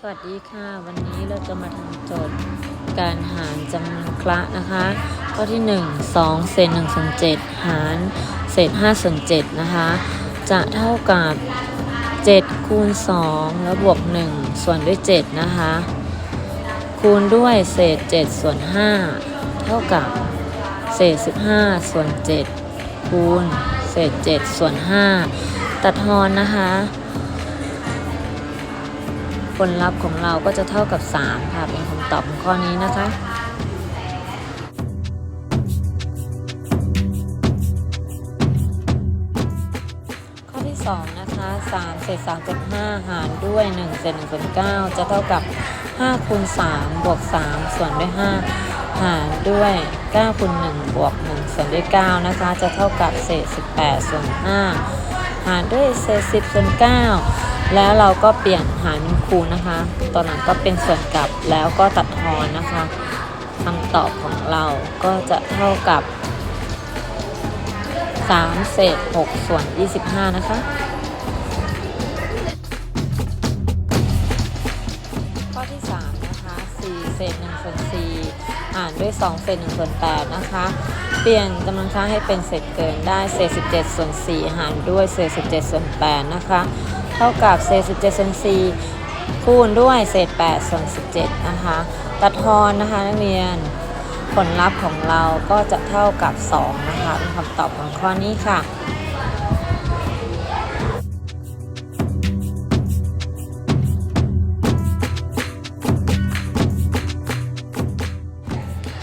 สวัสดีค่ะ วันนี้เราจะมาทำโจทย์การหารจำนวนคละนะคะ ข้อที่ 1 2เศษ1ส่วน7หารเศษ5ส่วน7นะคะ จะเท่ากับ7คูณ2แล้วบวก 1 ส่วนด้วย7นะคะ คูณด้วยเศษ7ส่วน5เท่ากับเศษ15ส่วน7คูณเศษ7ส่วน5ตัดทอนนะคะ ผลลัพธ์ของเราก็จะเท่ากับ 3 ค่ะ เป็นคำตอบของข้อนี้นะคะข้อที่2นะคะ3เศษ3ส่วน5หารด้วย1เศษ1ส่วน9จะเท่ากับ 5 คูณ 3 บวก 3 ส่วนด้วย 5 หารด้วย 9 คูณ 1 บวก 1 ส่วนด้วย 9 นะคะ จะเท่ากับเศษ 18 ส่วน 5 หารด้วยเศษ 10 ส่วน 9 แล้วเราก็เปลี่ยนหารเป็นคูณนะคะ ตอนหลังก็เป็นส่วนกลับแล้วก็ตัดทอนนะคะคำตอบของเราก็จะเท่ากับ 3 เศษ 6 ส่วน 25 นะคะ ข้อที่ 3 นะคะ 4 เศษ1ส่วน4หารด้วย 2 เศษ1ส่วน8นะคะ เปลี่ยนจำนวนค่าให้เป็นเศษเกินได้ เศษ 17 ส่วน 4 หารด้วยเศษ 17 ส่วน 8 นะคะ เท่ากับเศษ17เซนซีคูณด้วยเศษ8ส่วน17 นะคะ ตัดทอนนะคะนักเรียนผลลัพธ์ของเราก็จะเท่ากับ 2 นะคะเป็นคำตอบของข้อนี้ค่ะ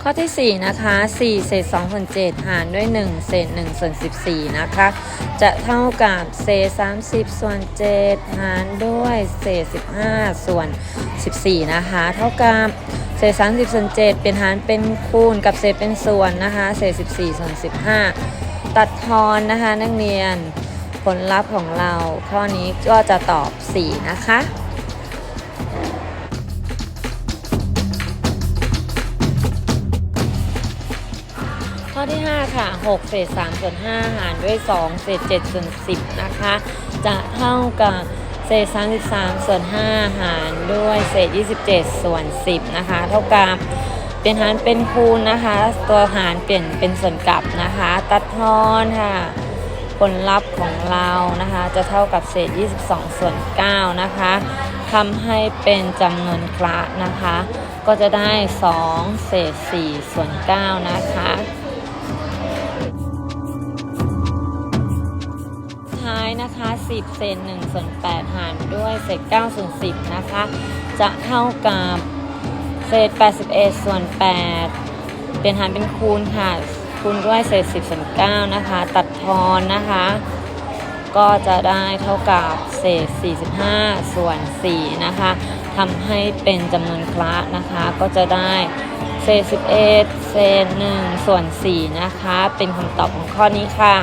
ข้อที่ 4 นะคะ4เศษ2ส่วน7หารด้วย 1 เศษ1ส่วน14 นะคะ จะเท่ากับเศษ 30 ส่วน 7 หารด้วยเศษ 15 ส่วน 14 นะคะ เท่ากับเศษ 30 ส่วน 7 เปลี่ยนหารเป็นคูณกับเศษเป็นส่วนนะคะ เศษ 14 ส่วน 15 ตัดทอนนะคะนักเรียนผลลัพธ์ของเราข้อนี้ก็จะตอบ 4 นะคะ อที่ 5 ค่ะ 6 เศษ3ส่วน5หารด้วย 2 เศษ7ส่วน10 นะคะ จะเท่ากับเศษ 33 ส่วน 5 หารด้วยเศษ 27 ส่วน 10 นะคะ เท่ากับเปลี่ยนหารเป็นคูณนะคะ ตัวหารเปลี่ยนเป็นส่วนกลับนะคะ ตัดทอนค่ะ ผลลัพธ์ของเรานะคะ จะเท่ากับเศษ 22 ส่วน 9 นะคะทำให้เป็นจำนวนคละนะคะ ก็จะได้ 2 เศษ 4 ส่วน 9 นะคะ นะคะ 10 เศษ1ส่วน8หารด้วยเศษ9ส่วน10 นะคะ จะเท่ากับเศษ 81 ส่วน 8 เป็นหารเป็นคูณค่ะ คูณด้วยเศษ 10 ส่วน 9 นะคะ ตัดทอนนะคะ ก็จะได้เท่ากับเศษ 45 ส่วน 4 นะคะทำให้เป็นจำนวนคละนะคะ ก็จะได้เศษ11เศษ1ส่วน 4 นะคะ เป็นคำตอบของข้อนี้ค่ะ